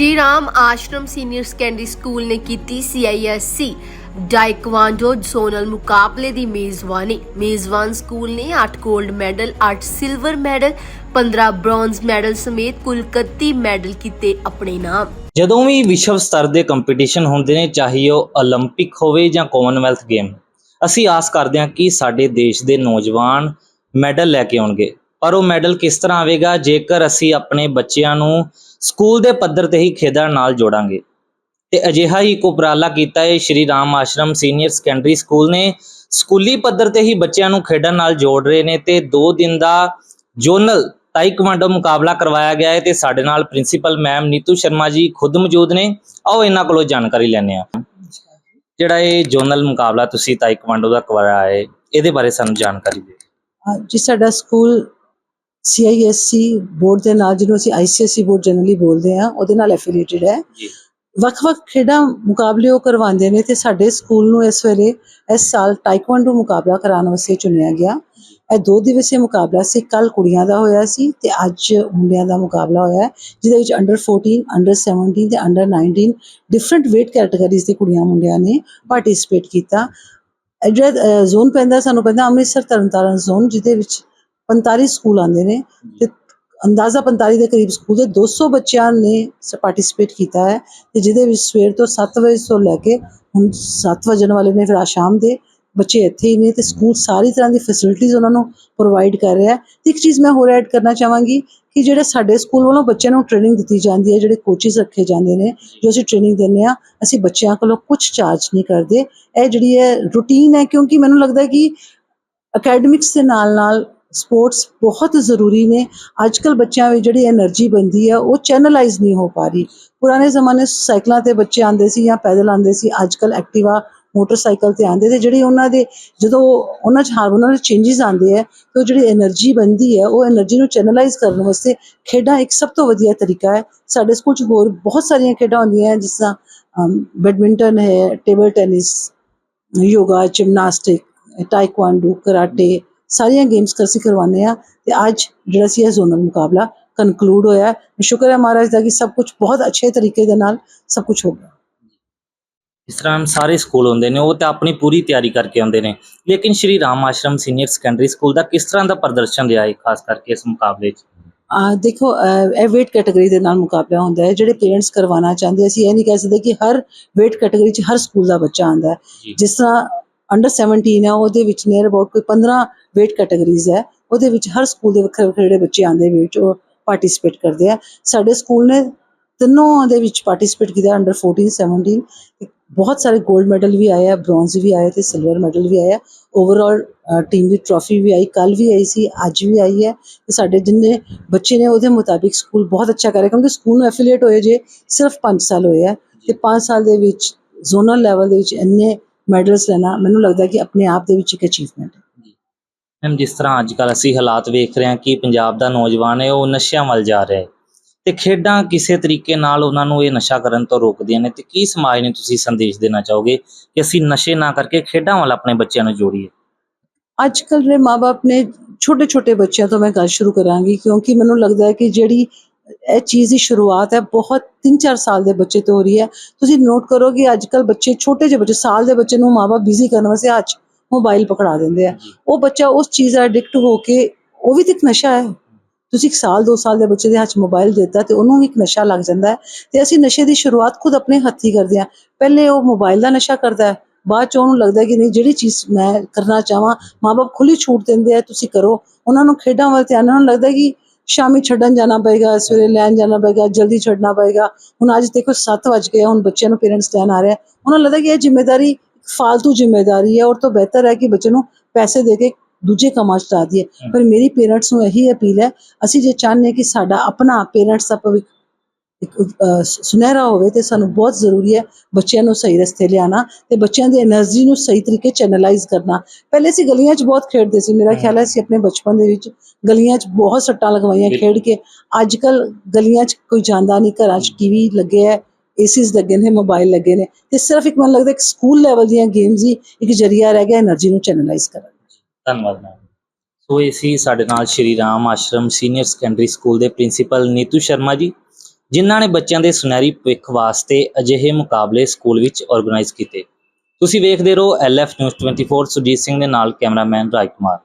Shri Ram Ashram senior secondary school ਨੇ ਕੀਤੀ ਸੀਆਈਐਸਸੀ ਡਾਈਕਵਾਂਡੋ zonal ਮੁਕਾਬਲੇ ਦੀ ਮੇਜ਼ਬਾਨੀ। ਮੇਜ਼ਬਾਨ ਸਕੂਲ ਨੇ 8 골ਡ medal 8 silver medal 15 bronze medal ਸਮੇਤ ਕੁੱਲ 31 ਮੈਡਲ ਕੀਤੇ ਆਪਣੇ ਨਾਮ। ਜਦੋਂ ਵੀ ਵਿਸ਼ਵ ਸਤਰ ਦੇ ਕੰਪੀਟੀਸ਼ਨ ਹੁੰਦੇ ਨੇ, ਚਾਹੇ ਉਹ 올림픽 ਹੋਵੇ ਜਾਂ ਕਾਮਨਵੈਲਥ ਗੇਮ ਅਸੀਂ ਆਸ ਕਰਦੇ ਹਾਂ ਕਿ ਸਾਡੇ ਦੇਸ਼ ਦੇ ਨੌਜਵਾਨ ਮੈਡਲ ਲੈ ਕੇ ਆਉਣਗੇ। ਪਰ ਉਹ ਮੈਡਲ ਕਿਸ ਤਰ੍ਹਾਂ ਆਵੇਗਾ? ਜੇਕਰ ਅਸੀਂ ਆਪਣੇ ਬੱਚਿਆਂ ਨੂੰ ਸਕੂਲ ਦੇ ਪੱਧਰ ਤੇ ਹੀ ਖੇਡਾਂ ਨਾਲ ਜੋੜਾਂਗੇ। ਤੇ ਅਜਿਹਾ ਹੀ ਇੱਕ ਉਪਰਾਲਾ ਕੀਤਾ ਹੈ Shri Ram Ashram senior secondary school ਨੇ। ਸਕੂਲੀ ਪੱਧਰ ਤੇ ਹੀ ਬੱਚਿਆਂ ਨੂੰ ਖੇਡਾਂ ਨਾਲ ਜੋੜ ਰਹੇ ਨੇ ਤੇ 2 ਦਿਨ ਦਾ ਜੋਨਲ ਤਾਈਕਵਾਂਡੋ ਮੁਕਾਬਲਾ ਕਰਵਾਇਆ ਗਿਆ ਹੈ ਤੇ ਸਾਡੇ ਨਾਲ ਪ੍ਰਿੰਸੀਪਲ ਮੈਮ ਨੀਤੂ ਸ਼ਰਮਾ ਜੀ ਖੁਦ ਮੌਜੂਦ ਨੇ। ਆਓ ਇਹਨਾਂ ਕੋਲੋਂ ਜਾਣਕਾਰੀ ਲੈਣੇ ਆ ਜਿਹੜਾ ਇਹ ਜੋਨਲ ਮੁਕਾਬਲਾ ਤੁਸੀਂ ਤਾਈਕਵਾਂਡੋ ਦਾ ਕਰਵਾਇਆ ਹੈ ਇਹਦੇ ਬਾਰੇ ਸਾਨੂੰ ਜਾਣਕਾਰੀ ਦਿਓ। ਹਾਂ, ਜੀ ਸਾਡਾ ਸਕੂਲ CISC ਬੋਰਡ ਦੇ ਨਾਲ ਜਿਹਨੂੰ ਅਸੀਂ ICSE ਬੋਰਡ ਜਨਰਲੀ ਬੋਲਦੇ ਆ ਉਹਦੇ ਨਾਲ ਐਫੀਲੀਏਟਡ ਹੈ। ਵੱਖ-ਵੱਖ ਖੇਡਾਂ ਮੁਕਾਬਲੇ ਉਹ ਕਰਵਾਉਂਦੇ ਨੇ ਤੇ ਸਾਡੇ ਸਕੂਲ ਨੂੰ ਇਸ ਵੇਲੇ ਇਸ ਸਾਲ ਟਾਈਕਵਾਂਡੋ ਮੁਕਾਬਲਾ ਕਰਾਉਣ ਵਾਸਤੇ ਚੁਣਿਆ ਗਿਆ। ਇਹ ਦੋ ਦਿਵਸੀय ਮੁਕਾਬਲਾ ਸੀ ਕੱਲ ਕੁੜੀਆਂ ਦਾ ਹੋਇਆ ਸੀ ਤੇ ਅੱਜ ਮੁੰਡਿਆਂ ਦਾ ਮੁਕਾਬਲਾ ਹੋਇਆ ਜਿਹਦੇ ਵਿੱਚ ਅੰਡਰ 14 ਅੰਡਰ 17 ਤੇ ਅੰਡਰ 19 ਡਿਫਰੈਂਟ weight ਕੈਟਾਗਰੀਜ਼ ਦੇ ਕੁੜੀਆਂ ਮੁੰਡਿਆਂ ਨੇ ਪਾਰਟਿਸਿਪੇਟ ਕੀਤਾ। ਜਿਹੜਾ ਜ਼ੋਨ ਪੈਂਦਾ ਸਾਨੂੰ ਪੈਂਦਾ ਅੰਮ੍ਰਿਤਸਰ ਤਰਨਤਾਰਨ ਜ਼ੋਨ ਜਿਹਦੇ ਵਿੱਚ 45 ਸਕੂਲ ਆਉਂਦੇ ਨੇ ਤੇ ਅੰਦਾਜ਼ਾ 45 ਦੇ ਕਰੀਬ ਸਕੂਲ ਦੇ 200 ਬੱਚਿਆਂ ਨੇ ਪਾਰਟਿਸਿਪੇਟ ਕੀਤਾ ਹੈ ਤੇ ਜਿਹਦੇ ਵਿੱਚ ਸਵੇਰ ਤੋਂ 7 ਵਜੇ ਤੋਂ ਲੈ ਕੇ ਹੁਣ 7 ਵਜਣ ਵਾਲੇ ਨੇ ਫਿਰ ਆ ਸ਼ਾਮ ਦੇ ਬੱਚੇ ਇੱਥੇ ਹੀ ਨੇ ਤੇ ਸਕੂਲ ਸਾਰੀ ਤਰ੍ਹਾਂ ਦੀ ਫੈਸਿਲਿਟੀਜ਼ ਉਹਨਾਂ ਨੂੰ ਪ੍ਰੋਵਾਈਡ ਕਰ ਰਿਹਾ ਹੈ। ਤੇ ਇੱਕ ਚੀਜ਼ ਮੈਂ ਹੋਰ ਐਡ ਕਰਨਾ ਚਾਹਾਂਗੀ ਕਿ ਜਿਹੜੇ ਸਾਡੇ ਸਕੂਲ ਵੱਲੋਂ ਬੱਚਿਆਂ ਨੂੰ ਟ੍ਰੇਨਿੰਗ ਦਿੱਤੀ ਜਾਂਦੀ ਹੈ ਜਿਹੜੇ ਕੋਚਿਸ ਰੱਖੇ ਜਾਂਦੇ ਨੇ ਜੋ ਅਸੀਂ ਟ੍ਰੇਨਿੰਗ ਦਿੰਦੇ ਆ ਅਸੀਂ ਬੱਚਿਆਂ ਕੋਲੋਂ ਕੁਝ ਚਾਰਜ ਨਹੀਂ ਕਰਦੇ। ਇਹ ਜਿਹੜੀ ਹੈ ਰੂਟੀਨ ਹੈ ਕਿਉਂਕਿ ਮੈਨੂੰ ਲੱਗਦਾ ਹੈ ਕਿ ਅਕੈਡਮਿਕਸ ਦੇ ਨਾਲ ਨਾਲ ਸਪੋਰਟਸ ਬਹੁਤ ਜ਼ਰੂਰੀ ਨੇ। ਅੱਜ ਕੱਲ ਬੱਚਿਆਂ ਵਿੱਚ ਜਿਹੜੀ એનર્ਜੀ ਬੰਦੀ ਆ ਉਹ ਚੈਨਲਾਈਜ਼ ਨਹੀਂ ਹੋ ਪਾ ਰਹੀ। ਪੁਰਾਣੇ ਜ਼ਮਾਨੇ ਸਾਈਕਲਾਂ ਤੇ ਬੱਚੇ ਆਂਦੇ ਸੀ ਜਾਂ ਪੈਦਲ ਆਂਦੇ ਸੀ ਅੱਜ ਕੱਲ ਐਕਟਿਵਾ ਮੋਟਰਸਾਈਕਲ ਤੇ ਆਂਦੇ ਤੇ ਜਿਹੜੀ ਉਹਨਾਂ ਦੇ ਜਦੋਂ ਉਹਨਾਂ ਚ ਹਾਰਮੋਨਲ ਚੇਂजेस ਆਂਦੇ ਆ ਤੇ ਜਿਹੜੀ એનર્ਜੀ ਬੰਦੀ ਹੈ, ਉਹ એનર્ਜੀ ਨੂੰ ਚੈਨਲਾਈਜ਼ ਕਰਨ ਵਾਸਤੇ ਖੇਡਾਂ ਇੱਕ ਸਭ ਤੋਂ ਵਧੀਆ ਤਰੀਕਾ ਹੈ। ਸਾਡੇ ਸਕੂਲ ਚ ਹੋਰ ਬਹੁਤ ਸਾਰੀਆਂ ਖੇਡਾਂ ਹੁੰਦੀਆਂ ਜਿਸ ਤਰ੍ਹਾਂ ਬੈਡਮਿੰਟਨ ਹੈ table tennis yoga gymnastics taekwondo karate ਸਾਰੀਆਂ ਗੇਮਸ ਅਸੀਂ ਕਰਵਾਉਂਦੇ ਆ ਤੇ ਅੱਜ ਜਿਹੜਾ ਸੀ ਇਹ ਜ਼ੋਨਲ ਮੁਕਾਬਲਾ ਕਨਕਲੂਡ ਹੋਇਆ ਹੈ। ਸ਼ੁਕਰ ਹੈ ਮਹਾਰਾਜ ਦਾ ਕਿ ਸਭ ਕੁਝ ਬਹੁਤ ਅੱਛੇ ਤਰੀਕੇ ਦੇ ਨਾਲ ਸਭ ਕੁਝ ਹੋ ਗਿਆ। ਇਸ ਤਰ੍ਹਾਂ ਸਾਰੇ ਸਕੂਲ ਹੁੰਦੇ ਨੇ ਉਹ ਤਾਂ ਆਪਣੀ ਪੂਰੀ ਤਿਆਰੀ ਕਰਕੇ ਆਉਂਦੇ ਨੇ। ਲੇਕਿਨ Shri Ram Ashram senior secondary school ਦਾ ਕਿਸ ਤਰ੍ਹਾਂ ਦਾ ਪ੍ਰਦਰਸ਼ਨ ਰਿਹਾ ਹੈ ਖਾਸ ਕਰਕੇ ਇਸ ਮੁਕਾਬਲੇ 'ਚ? ਆ ਦੇਖੋ ਇਹ weight ਕੈਟਾਗਰੀ ਦੇ ਨਾਲ ਮੁਕਾਬਲਾ ਹੁੰਦਾ ਹੈ ਜਿਹੜੇ ਪੇਰੈਂਟਸ ਕਰਵਾਉਣਾ ਚਾਹੁੰਦੇ ਅਸੀਂ ਇਹ ਨਹੀਂ ਕਹਿ ਸਕਦੇ ਕਿ ਹਰ weight ਕੈਟਾਗਰੀ 'ਚ ਹਰ ਸਕੂਲ ਦਾ ਬੱਚਾ ਆਂਦਾ ਜਿਸ ਤਰ੍ਹਾਂ ਅੰਡਰ 17 ਆ ਉਹਦੇ ਵਿੱਚ ਨੀਅਰ ਅਬਾਊਟ ਕੋਈ 15 weight ਕੈਟਾਗਰੀਜ਼ ਹੈ, ਉਹਦੇ ਵਿੱਚ ਹਰ ਸਕੂਲ ਦੇ ਵੱਖਰੇ ਵੱਖਰੇ ਜਿਹੜੇ ਬੱਚੇ ਆਂਦੇ ਵਿੱਚ ਉਹ ਪਾਰਟਿਸਿਪੇਟ ਕਰਦੇ ਆ। ਸਾਡੇ ਸਕੂਲ ਨੇ ਤਿੰਨੋਂ ਦੇ ਵਿੱਚ ਪਾਰਟਿਸਿਪੇਟ ਕੀਤਾ ਅੰਡਰ 14 17 ਬਹੁਤ ਸਾਰੇ 골ਡ ਮੈਡਲ ਵੀ ਆਏ ਆ ਬ੍ਰੌਂਜ਼ ਵੀ ਆਏ ਤੇ ਸਿਲਵਰ ਮੈਡਲ ਵੀ ਆਇਆ ਓਵਰਆਲ ਟੀਮ ਦੀ ਟਰੋਫੀ ਵੀ ਆਈ ਕੱਲ ਵੀ ਆਈ ਸੀ, ਅੱਜ ਵੀ ਆਈ ਹੈ। ਤੇ ਸਾਡੇ ਜਿੰਨੇ ਬੱਚੇ ਨੇ, ਉਹਦੇ ਮੁਤਾਬਿਕ ਸਕੂਲ ਬਹੁਤ ਅੱਛਾ ਕਰਿਆ ਕਿਉਂਕਿ ਸਕੂਲ ਨੂੰ ਐਫੀਲੀਏਟ ਹੋਏ ਜੇ ਸਿਰਫ 5 ਸਾਲ ਹੋਏ ਆ। ਤੇ 5 ਸਾਲ ਦੇ ਵਿੱਚ ਜ਼ੋਨਲ ਲੈਵਲ ਦੇ ਵਿੱਚ ਇੰਨੇ ਮੈਡਲਸ ਲੈਣਾ ਮੈਨੂੰ ਲੱਗਦਾ ਕਿ ਆਪਣੇ ਆਪ ਦੇ ਵਿੱਚ ਇੱਕ ਅਚੀਵਮੈਂਟ ਹੈ। ਮੈਮ ਜਿਸ ਤਰ੍ਹਾਂ ਅੱਜ ਕੱਲ੍ਹ ਅਸੀਂ ਹਾਲਾਤ ਵੇਖ ਰਹੇ ਹਾਂ ਕਿ ਪੰਜਾਬ ਦਾ ਨੌਜਵਾਨ ਹੈ ਉਹ ਨਸ਼ਿਆਂ ਵੱਲ ਜਾ ਰਿਹਾ ਹੈ। ਤੇ ਖੇਡਾਂ ਕਿਸੇ ਤਰੀਕੇ ਨਾਲ ਉਹਨਾਂ ਨੂੰ ਇਹ ਨਸ਼ਾ ਕਰਨ ਤੋਂ ਰੋਕਦੀਆਂ ਨੇ। ਤੇ ਕੀ ਸਮਾਜ ਨੂੰ ਤੁਸੀਂ ਸੰਦੇਸ਼ ਦੇਣਾ ਚਾਹੋਗੇ ਕਿ ਅਸੀਂ ਨਸ਼ੇ ਨਾ ਕਰਕੇ ਖੇਡਾਂ ਵੱਲ ਆਪਣੇ ਬੱਚਿਆਂ ਨੂੰ ਜੋੜੀਏ? ਅੱਜ ਕੱਲ੍ਹ ਦੇ ਮਾਪੇ ਨੇ ਛੋਟੇ ਛੋਟੇ ਬੱਚਿਆਂ ਤੋਂ ਮੈਂ ਗੱਲ ਸ਼ੁਰੂ ਕਰਾਂਗੀ ਕਿਉਂਕਿ ਮੈਨੂੰ ਲੱਗਦਾ ਹੈ ਕਿ ਜਿਹੜੀ ਇਹ ਚੀਜ਼ ਦੀ ਸ਼ੁਰੂਆਤ ਹੈ ਬਹੁਤ 3-4 ਸਾਲ ਦੇ ਬੱਚੇ ਤੋਂ ਹੋ ਰਹੀ ਹੈ। ਤੁਸੀਂ ਨੋਟ ਕਰੋਗੇ ਅੱਜ ਕੱਲ੍ਹ ਬੱਚੇ ਛੋਟੇ ਜਿਹੇ ਬੱਚੇ ਸਾਲ ਦੇ ਬੱਚੇ ਨੂੰ ਮਾਪੇ ਬਿਜ਼ੀ ਕਰਨ ਵਾਸਤੇ 'ਚ ਮੋਬਾਈਲ ਪਕੜਾ ਦਿੰਦੇ ਆ। ਉਹ ਬੱਚਾ ਉਸ ਚੀਜ਼ ਦਾ ਐਡਿਕਟ ਹੋ ਕੇ ਉਹ ਵੀ ਤਾਂ ਇੱਕ ਨਸ਼ਾ ਹੈ। ਤੁਸੀਂ ਇੱਕ ਸਾਲ ਦੋ ਸਾਲ ਦੇ ਬੱਚੇ ਦੇ ਹੱਥ ਮੋਬਾਈਲ ਦਿੱਤਾ ਤੇ ਉਹਨੂੰ ਵੀ ਇੱਕ ਨਸ਼ਾ ਲੱਗ ਜਾਂਦਾ ਹੈ। ਤੇ ਅਸੀਂ ਨਸ਼ੇ ਦੀ ਸ਼ੁਰੂਆਤ ਖੁਦ ਆਪਣੇ ਹੱਥੀਂ ਕਰਦੇ ਹਾਂ। ਪਹਿਲੇ ਉਹ ਮੋਬਾਈਲ ਦਾ ਨਸ਼ਾ ਕਰਦਾ ਹੈ। ਬਾਅਦ ਚ ਉਹਨੂੰ ਲੱਗਦਾ ਹੈ ਕਿ ਨਹੀਂ ਜਿਹੜੀ ਚੀਜ਼ ਮੈਂ ਕਰਨਾ ਚਾਹਾਂ ਮਾਪੇ ਖੁੱਲੀ ਛੂਟ ਦਿੰਦੇ ਆ ਤੁਸੀਂ ਕਰੋ। ਉਹਨਾਂ ਨੂੰ ਖੇਡਾਂ ਵੱਲ ਧਿਆਨ ਉਹਨਾਂ ਨੂੰ ਲੱਗਦਾ ਹੈ ਕਿ ਸ਼ਾਮੀ ਛੱਡਣ ਜਾਣਾ ਪਏਗਾ ਸਵੇਰੇ ਲੈਣ ਜਾਣਾ ਪਏਗਾ ਜਲਦੀ ਛੱਡਣਾ ਪਏਗਾ। ਹੁਣ ਅੱਜ ਦੇਖੋ 7 ਵਜ ਗਏ ਹੁਣ ਬੱਚਿਆਂ ਨੂੰ ਪੇਰੈਂਟਸ ਲੈਣ ਆ ਰਿਹਾ ਉਹਨਾਂ ਨੂੰ ਲੱਗਦਾ ਕਿ ਇਹ ਜ਼ਿੰਮੇਵਾਰੀ ਫालतू ਜ਼ਿੰਮੇਵਾਰੀ ਹੈ ਔਰ ਤੋਂ ਬਿਹਤਰ ਹੈ ਕਿ ਬੱਚੇ ਨੂੰ ਪੈਸੇ ਦੇ ਕੇ ਦੂਜੇ ਕੰਮਾਂ 'ਚ ਲਾ ਦਈਏ। ਪਰ ਮੇਰੀ ਪੇਰੈਂਟਸ ਨੂੰ ਇਹੀ ਅਪੀਲ ਹੈ ਅਸੀਂ ਜੇ ਚਾਹੁੰਦੇ ਕਿ ਸਾਡਾ ਆਪਣਾ ਪੇਰੈਂਟਸ ਦਾ ਭਵਿੱਖ ਇੱਕ ਸੁਨਹਿਰਾ ਹੋਵੇ ਤੇ ਸਾਨੂੰ ਬਹੁਤ ਜ਼ਰੂਰੀ ਹੈ ਬੱਚਿਆਂ ਨੂੰ ਸਹੀ ਰਸਤੇ ਲਿਆਣਾ ਤੇ ਬੱਚਿਆਂ ਦੀ એનર્ਜੀ ਨੂੰ ਸਹੀ ਤਰੀਕੇ ਚੈਨਲਾਈਜ਼ ਕਰਨਾ। ਪਹਿਲੇ ਸੀ ਗਲੀਆਂ 'ਚ ਬਹੁਤ ਖੇਡਦੇ ਸੀ। ਮੇਰਾ ਖਿਆਲ ਹੈ ਅਸੀਂ ਆਪਣੇ ਬਚਪਨ ਦੇ ਵਿੱਚ ਗਲੀਆਂ 'ਚ ਬਹੁਤ ਸੱਟਾਂ ਲਗਵਾਈਆਂ ਖੇਡ ਕੇ। ਅੱਜ ਕੱਲ ਗਲੀਆਂ 'ਚ ਕੋਈ ਜਾਂਦਾ ਨਹੀਂ, ਘਰਾਂ 'ਚ ਟੀਵੀ ਲੱਗੇ ਹੈ ਏਸੀਸ ਲੱਗੇ ਨੇ ਮੋਬਾਈਲ ਲੱਗੇ ਨੇ ਤੇ ਸਿਰਫ ਇੱਕ ਮਨ ਲੱਗਦਾ ਇੱਕ ਸਕੂਲ ਲੈਵਲ ਦੀਆਂ ਗੇਮਸ ਹੀ ਇੱਕ ਜਰੀਆ ਰਹਿ ਗਿਆ એનર્ਜੀ ਨੂੰ ਚੈਨਲਾਈਜ਼ ਕਰਨ ਦਾ ਧੰਨਵਾਦ ਮੈਮ। ਸੋ ਇਸੀ ਸਾਡੇ ਨਾਲ Shri Ram Ashram senior secondary school ਦੇ ਪ੍ਰਿੰਸੀਪਲ ਨੀਤੂ ਸ਼ਰਮਾ ਜੀ। ਜਿਨ੍ਹਾਂ ਨੇ ਬੱਚਿਆਂ ਦੇ ਸੁਨਹਿਰੀ ਭਵਿੱਖ ਵਾਸਤੇ ਅਜਿਹੇ ਮੁਕਾਬਲੇ ਸਕੂਲ ਵਿੱਚ ਆਰਗੇਨਾਈਜ਼ ਕੀਤੇ। ਤੁਸੀਂ ਵੇਖਦੇ ਰਹੋ ਐਲਐਫ ਨਿਊਜ਼ 24 ਸੁਜੀਤ ਸਿੰਘ ਦੇ ਨਾਲ ਕੈਮਰਾਮੈਨ ਰਾਜ ਕੁਮਾਰ